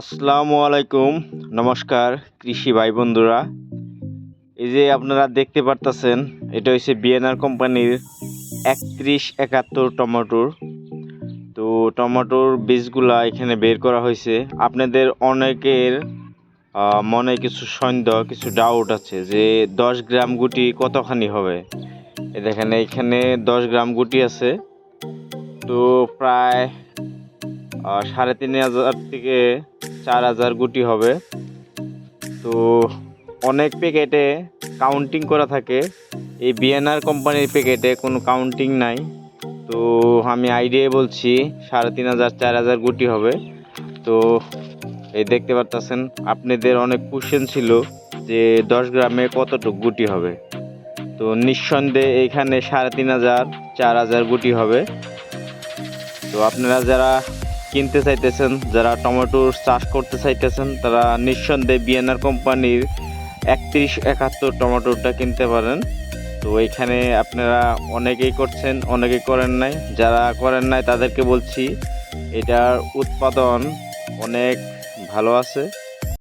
আসসালামু আলাইকুম। নমস্কার, কৃষি ভাই বন্ধুরা। এই যে আপনারা দেখতে পারতেছেন, এটা হচ্ছে বিএনআর কোম্পানির একত্রিশ একাত্তর টমেটোর। তো টমেটোর বীজগুলা এখানে বের করা হয়েছে আপনাদের অনেকের মনে কিছু সন্দেহ, কিছু ডাউট আছে যে দশ গ্রাম গুটি কতখানি হবে? দেখেন, এখানে দশ গ্রাম গুটি আছে। তো প্রায় সাড়ে তিন হাজার থেকে চার হাজার গুটি হবে। তো অনেক প্যাকেটে কাউন্টিং করা থাকে। এই বিএনআর কোম্পানির প্যাকেটে কোনো কাউন্টিং নাই। তো আমি আইডিয়া বলছি সাড়ে তিন হাজার, চার হাজার গুটি হবে। তো এই দেখতে পারতেছেন, আপনাদের অনেক কোশ্চেন ছিল যে দশ গ্রামে কতটুকু গুটি হবে। তো নিঃসন্দেহে এখানে সাড়ে তিন হাজার, চার হাজার গুটি হবে। তো আপনারা যারা কিনতে চাইতেছেন, যারা টমেটোর চাষ করতে চাইতেছেন, তারা নিঃসন্দেহে বিএনআর কোম্পানির একত্রিশ একাত্তর টমেটোটা কিনতে পারেন। তো এখানে আপনারা অনেকেই করছেন, অনেকেই করেন নাই। যারা করেন নাই, তাদেরকে বলছি, এটার উৎপাদন অনেক ভালো আছে।